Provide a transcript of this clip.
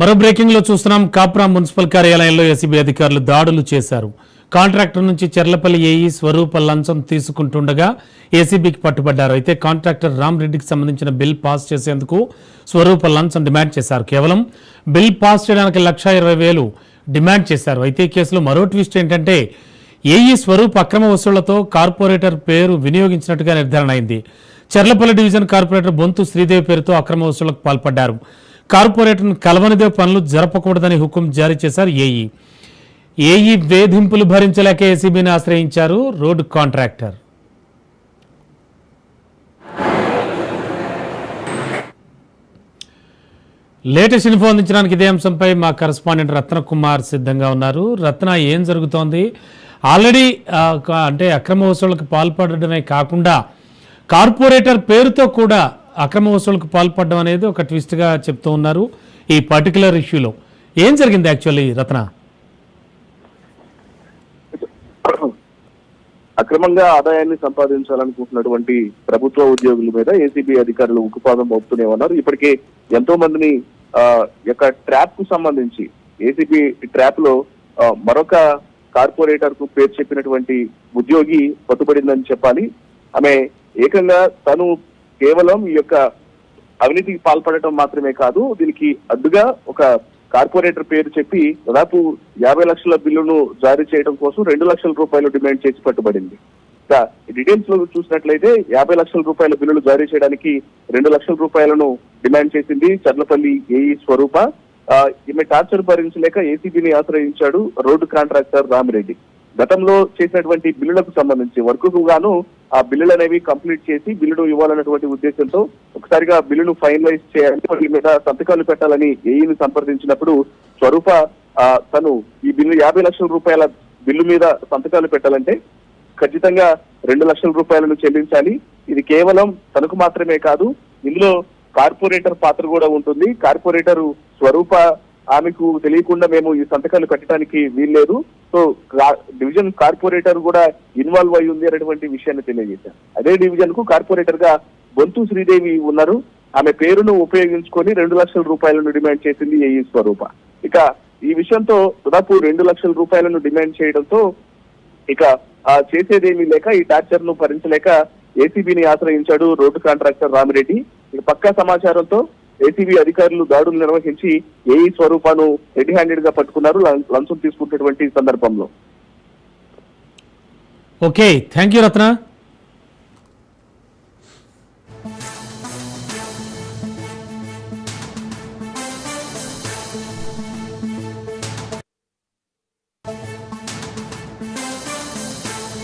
మరో బ్రేకింగ్లో చూస్తున్నాం. కాప్రా మున్సిపల్ కార్యాలయంలో ఏసీబీ అధికారులు దాడులు చేశారు. కాంట్రాక్టర్ నుంచి చెర్లపల్లి ఏఈ స్వరూప లంచం తీసుకుంటుండగా ఏసీబీకి పట్టుబడ్డారు. అయితే కాంట్రాక్టర్ రామ్ రెడ్డికి సంబంధించిన బిల్ పాస్ చేసేందుకు స్వరూప లంచం డిమాండ్ చేశారు. కేవలం బిల్ పాస్ చేయడానికి లక్ష ఇరవై వేలు డిమాండ్ చేశారు. అయితే కేసులో మరో ట్విస్ట్ ఏంటంటే ఏఈ స్వరూప్ అక్రమ వసూళ్ళతో కార్పొరేటర్ పేరు వినియోగించినట్టుగా నిర్ధారణ అయింది. చెర్లపల్లి డివిజన్ కార్పొరేటర్ బొంతు శ్రీదేవి పేరుతో అక్రమ వసూళ్ళకు పాల్పడ్డారు. కార్పొరేటర్ను కలవనిదే పనులు జరపకూడదని హుకుం జారీ చేశారు ఏఈ. ఏఈ వేధింపులు భరించలేక ఏసీబీని ఆశ్రయించారు రోడ్డు కాంట్రాక్టర్. లేటెస్ట్ ఇన్ఫో అందించడానికి ఇదే అంశంపై మా కరస్పాండెంట్ రత్న కుమార్ సిద్ధంగా ఉన్నారు. రత్న ఏం జరుగుతోంది? ఆల్రెడీ అంటే అక్రమ వసూళ్ళకు పాల్పడడమే కాకుండా కార్పొరేటర్ పేరుతో కూడా అక్రమ వసూలకు పాల్పడడం అనేది ఒక ట్విస్ట్గా చెప్తూ ఉన్నారు ఈ పర్టికులర్ ఇష్యూలో ఏం జరిగింది యాక్చువల్లీ రత్న? అక్రమంగా ఆదాయాన్ని సంపాదించాలనుకుంటున్నటువంటి ప్రభుత్వ ఉద్యోగుల మీద ఏసీబీ అధికారులు ఉక్కుపాదం మోపుతూనే ఉన్నారు. ఇప్పటికే ఎంతో మందిని యొక్క ట్రాప్కు సంబంధించి ఏసీబీ ట్రాప్లో మరొక కార్పొరేటర్కు పేరు చెప్పినటువంటి ఉద్యోగి పట్టుబడిందని చెప్పాలి. ఆమె ఏకంగా తను కేవలం ఈ యొక్క అవినీతికి పాల్పడటం మాత్రమే కాదు దీనికి అడ్డుగా ఒక కార్పొరేటర్ పేరు చెప్పి దాదాపు యాభై లక్షల బిల్లును జారీ చేయడం కోసం రెండు లక్షల రూపాయలు డిమాండ్ చేసి పట్టుబడింది. డీటెయిల్స్లో చూసినట్లయితే యాభై లక్షల రూపాయల బిల్లులు జారీ చేయడానికి రెండు లక్షల రూపాయలను డిమాండ్ చేసింది చర్లపల్లి ఏఈ స్వరూప. ఈమె టార్చర్ భరించలేక ఏసీబీని ఆశ్రయించాడు రోడ్డు కాంట్రాక్టర్ రామిరెడ్డి. గతంలో చేసినటువంటి బిల్లులకు సంబంధించి వర్క్ గాను ఆ బిల్లులు అనేవి కంప్లీట్ చేసి బిల్లును ఇవ్వాలన్నటువంటి ఉద్దేశంతో ఒకసారిగా బిల్లును ఫైనలైజ్ చేయాలి వాటి మీద సంతకాలు పెట్టాలని ఏఈని సంప్రదించినప్పుడు స్వరూప ఆ, తను ఈ బిల్లు యాభై లక్షల రూపాయల బిల్లు మీద సంతకాలు పెట్టాలంటే ఖచ్చితంగా రెండు లక్షల రూపాయలను చెల్లించాలి. ఇది కేవలం తనకు మాత్రమే కాదు ఇందులో కార్పొరేటర్ పాత్ర కూడా ఉంటుంది. కార్పొరేటర్ స్వరూప ఆమెకు తెలియకుండా మేము ఈ సంతకాలు కట్టడానికి వీల్లేదు. సో డివిజన్ కార్పొరేటర్ కూడా ఇన్వాల్వ్ అయి ఉంది అనేటువంటి విషయాన్ని తెలియజేశారు. అదే డివిజన్కు కార్పొరేటర్గా బొంతు శ్రీదేవి ఉన్నారు. ఆమె పేరును ఉపయోగించుకొని రెండు లక్షల రూపాయలను డిమాండ్ చేసింది ఏఈ స్వరూప. ఇక ఈ విషయంతో దాదాపు రెండు లక్షల రూపాయలను డిమాండ్ చేయడంతో ఇక ఆ చేసేదేమీ లేక ఈ టార్చర్ను భరించలేక ఏసీబీని ఆశ్రయించాడు రోడ్డు కాంట్రాక్టర్ రామిరెడ్డి. ఇక పక్కా సమాచారంతో ఏసీబీ అధికారులు దాడులు నిర్వహించి ఏఈ స్వరూపాను రెడీ హ్యాండెడ్గా పట్టుకున్నారు లంచం తీసుకుంటున్నటువంటి సందర్భంలో. Okay thank you Ratna